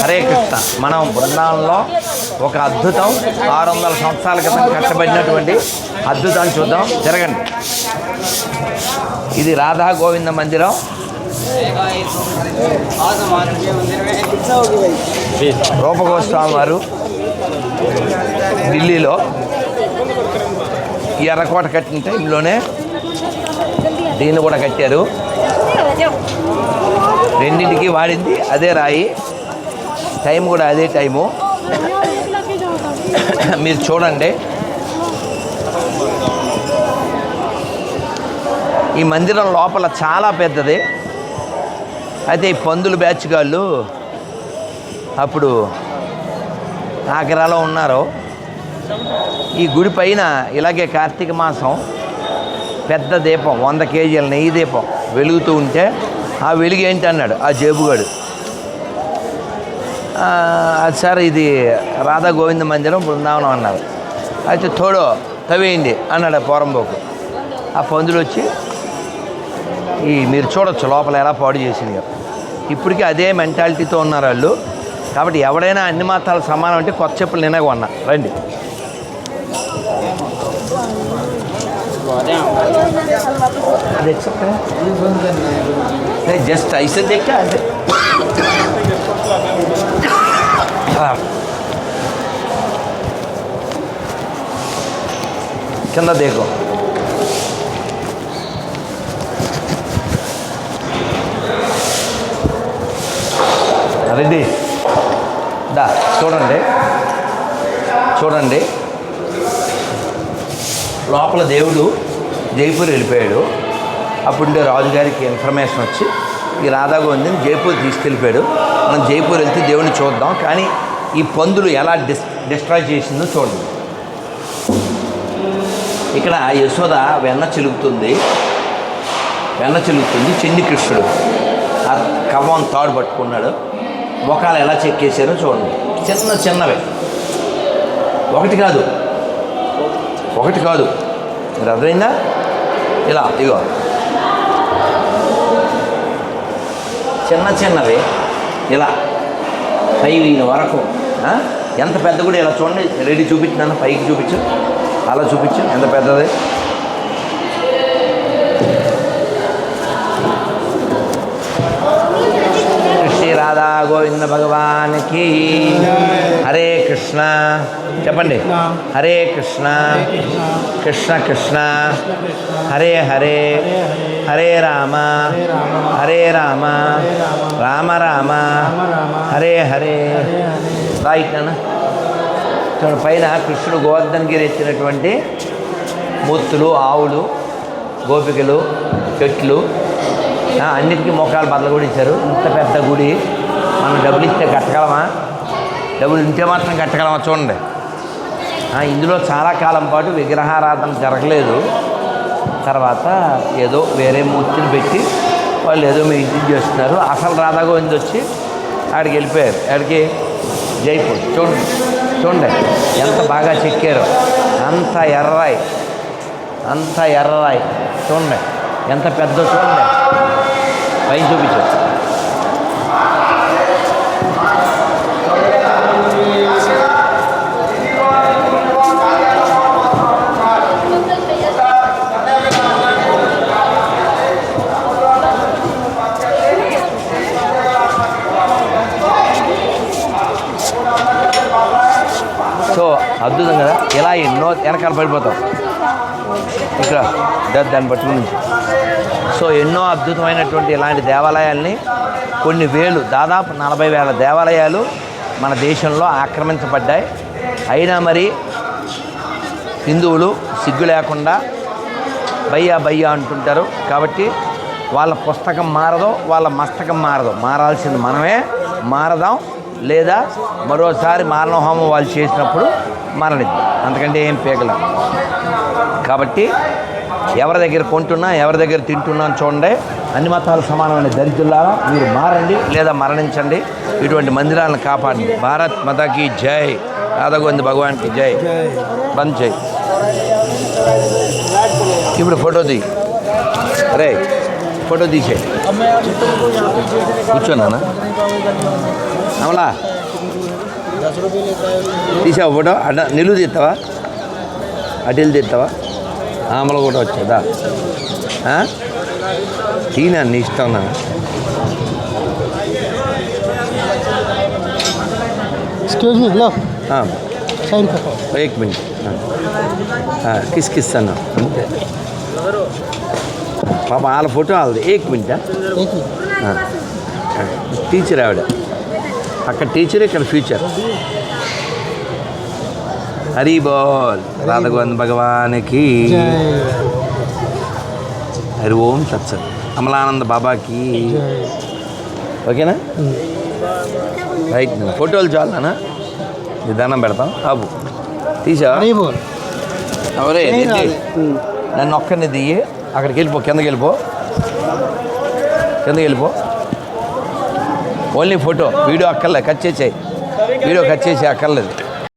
హరే కృష్ణ. మనం బృందావనంలో ఒక అద్భుతం ఆరు వందల సంవత్సరాల క్రితం కట్టబడినటువంటి అద్భుతాన్ని చూద్దాం. జరగండి. ఇది రాధా గోవింద మందిరం. రూపగోస్వామి వారు ఢిల్లీలో ఎర్రకోట కట్టిన టైంలోనే దీన్ని కూడా కట్టారు. రెండింటికి వాడింది అదే రాయి. టైం కూడా అదే టైము. మీరు చూడండి. ఈ మందిరం లోపల చాలా పెద్దది. అయితే ఈ పందులు బ్యాచ్ గాళ్ళు అప్పుడు ఆగ్రాలో ఉన్నారు. ఈ గుడి పైన ఇలాగే కార్తీక మాసం పెద్ద దీపం వంద కేజీల నెయ్యి దీపం వెలుగుతూ ఉంటే ఆ వెలుగు ఏంటి అన్నాడు? ఆ జేబుగాడు. అది సార్ ఇది రాధా గోవింద మందిరం బృందావనం అన్నారు. అయితే తోడో తవేయండి అన్నాడు ఆ పోరంబోకు. ఆ పందులు వచ్చి ఈ మీరు చూడొచ్చు లోపల ఎలా పాడు చేసింది. ఇప్పటికీ అదే మెంటాలిటీతో ఉన్నారు వాళ్ళు. కాబట్టి ఎవడైనా అన్ని మాత్రాలు సమానం అంటే కొత్త చెప్పులు నిన్నగా ఉన్నా రండి. देख सकते हैं नहीं जस्ट ऐसे देखा ऐसे हाँ। కింద देखो రెడ్డి దా చూడండి చూడండి లోపల దేవుడు జైపూర్ వెళ్ళిపోయాడు. అప్పుడుండే రాజుగారికి ఇన్ఫర్మేషన్ వచ్చి ఈ రాధాగోవిందని జైపూర్ తీసుకెళ్ళిపోయాడు. మనం జైపూర్ వెళ్తే దేవుడిని చూద్దాం. కానీ ఈ పందులు ఎలా డిస్ డిస్ట్రాయ్ చేసిందో చూడండి. ఇక్కడ యశోద వెన్న చిలుకుతుంది. వెన్న చిలుగుతుంది చిన్ని కృష్ణుడు. ఆ కవ్వం తాడు పట్టుకున్నాడు. మొఖాలు ఎలా చెక్కేశారో చూడండి. చిన్న చిన్నవి. ఒకటి కాదు. ఒకటి కాదు. మీరు అర్థమైందా ఇలా ఇగో చిన్న చిన్నవి ఇలా పైవి వరకు ఎంత పెద్ద కూడా ఇలా చూడండి రెడీ చూపించినాను పైకి చూపించు అలా చూపించు ఎంత పెద్దది శ్రీ రాధా గోవింద భగవానికి హరే కృష్ణ చెప్పండి. హరే కృష్ణ. కృష్ణ. కృష్ణ హరే హరే. హరే రామ. హరే రామ. రామ. రామ. హరే హరే. రైట్ చూడండి పైన కృష్ణుడు గోవర్ధనగిరి ఎత్తినటువంటి మూర్తులు ఆవులు గోపికలు చెట్లు. అన్నిటికీ మొక్కలు బద్దలు కూడా ఇచ్చారు. ఇంత పెద్ద గుడి. మనం డబ్బులు ఇస్తే కట్టగలమా? డబ్బులు ఇంటే మాత్రం కట్టగలమా? చూడండి. ఇందులో చాలా కాలం పాటు విగ్రహారాధన జరగలేదు. తర్వాత ఏదో వేరే మూర్తిని పెట్టి వాళ్ళు ఏదో మెయింటైన్ చేస్తున్నారు. అసలు రాధా గోవింద్ వచ్చి ఆడికి వెళ్ళిపోయారు. ఆడికి జైపూర్ చూడండి చూడండి ఎంత బాగా చెక్కారో. అంత ఎర్రరాయి అంత ఎర్రరాయి. చూడండి ఎంత పెద్ద చూడండి. పైన చూపించారు సో అద్భుతం కదా? ఇలా ఎన్నో వెనకాల పడిపోతాం. ఇక్కడ దాన్ని పట్టుకుని నుంచి సో ఎన్నో అద్భుతమైనటువంటి ఇలాంటి దేవాలయాల్ని కొన్ని వేలు దాదాపు నలభై వేల దేవాలయాలు మన దేశంలో ఆక్రమించబడ్డాయి. అయినా మరి హిందువులు సిగ్గు లేకుండా బయ్యా బయ్యా అంటుంటారు. కాబట్టి వాళ్ళ పుస్తకం మారదు వాళ్ళ మస్తకం మారదు మారాల్సింది మనమే. మారదాం. లేదా మరోసారి మారణహోమం వాళ్ళు చేసినప్పుడు మరణిద్దాం అంతకంటే ఏం పీకలేం. కాబట్టి ఎవరి దగ్గర కొంటున్నా ఎవరి దగ్గర తింటున్నా అని చూడండి. అన్ని మతాలు సమానమైన దరిద్రులారా మీరు మారండి లేదా మరణించండి. ఇటువంటి మందిరాలను కాపాడండి. భారత్ మతకి జై. రాధగోవింద్ భగవాన్కి జై. బంద్ జై ఇప్పుడు ఫోటో దిగి రే ఫోటో తీసే కూర్చోనా అమలా. తీసావు ఫోటో? అడ్డ నిలువు తీస్తావా? అటు తీస్తావా? ఆమెలు కూడా వచ్చేదా? తీనా నీ ఇష్టం నా హలో ఏక్ మినిట్ కిస్ కిస్ అన్న. అంతే. పాప వాళ్ళ ఫోటో వాళ్ళది. ఏక్ మినిట్ టీచర్ ఆవిడ. అక్కడ టీచర్ ఇక్కడ ఫ్యూచర్ హరి బోల్ రాధగోవింద్ భగవానికి. హరి ఓం సత్స అమలానంద బాబాకి. ఓకేనా? రైట్ ఫోటోలు చాలానా నిదానం పెడతాం. ఆపు. తీసా? నన్ను ఒక్కరిని దిగి అక్కడికి వెళ్ళిపో కిందకి వెళ్ళిపో. కిందకి వెళ్ళిపో. Only photo. వీడియో అక్కర్లేదు. కట్ చేసేయి. వీడియో కట్ చేసి అక్కర్లేదు.